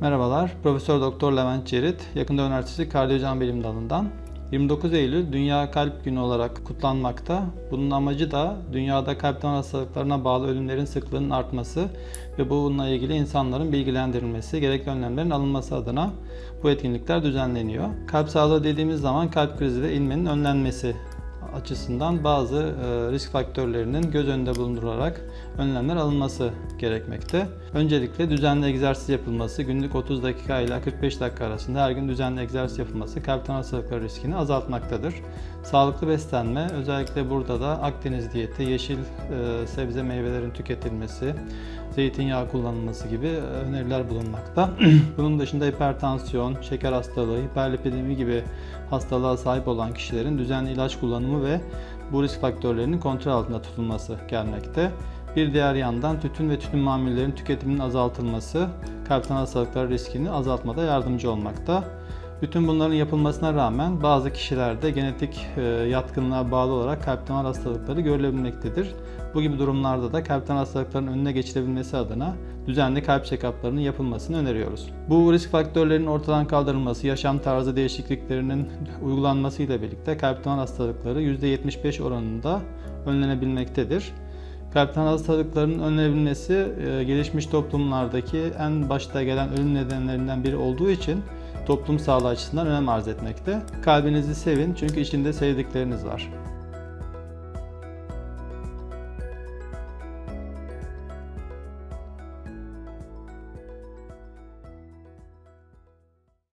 Merhabalar, Profesör Doktor Levent Cerit, Yakında Üniversitesi Kardiyocan Bilim Dalı'ndan. 29 Eylül Dünya Kalp Günü olarak kutlanmakta. Bunun amacı da dünyada kalp damar hastalıklarına bağlı ölümlerin sıklığının artması ve bununla ilgili insanların bilgilendirilmesi, gerekli önlemlerin alınması adına bu etkinlikler düzenleniyor. Kalp sağlığı dediğimiz zaman kalp krizi ve inmenin önlenmesi açısından bazı e, risk faktörlerinin göz önünde bulundurularak önlemler alınması gerekmekte. Öncelikle düzenli egzersiz yapılması, günlük 30 dakika ile 45 dakika arasında her gün düzenli egzersiz yapılması kalp damar hastalıkları riskini azaltmaktadır. Sağlıklı beslenme, özellikle burada da Akdeniz diyeti, yeşil e, sebze meyvelerin tüketilmesi, zeytinyağı kullanılması gibi e, öneriler bulunmakta. Bunun dışında hipertansiyon, şeker hastalığı, hiperlipidemi gibi hastalığa sahip olan kişilerin düzenli ilaç kullanımı ve bu risk faktörlerinin kontrol altında tutulması gelmekte. Bir diğer yandan tütün ve tütün mamullerinin tüketiminin azaltılması kalp hastalıkları riskini azaltmada yardımcı olmakta. Bütün bunların yapılmasına rağmen bazı kişilerde genetik e, yatkınlığa bağlı olarak kalp damar hastalıkları görülebilmektedir. Bu gibi durumlarda da kalp damar hastalıklarının önüne geçilebilmesi adına düzenli kalp check-up'larının yapılmasını öneriyoruz. Bu risk faktörlerinin ortadan kaldırılması, yaşam tarzı değişikliklerinin uygulanmasıyla birlikte kalp damar hastalıkları %75 oranında önlenebilmektedir. Kalp damar hastalıklarının önlenebilmesi e, gelişmiş toplumlardaki en başta gelen ölüm nedenlerinden biri olduğu için toplum sağlığı açısından önem arz etmekte. Kalbinizi sevin çünkü içinde sevdikleriniz var.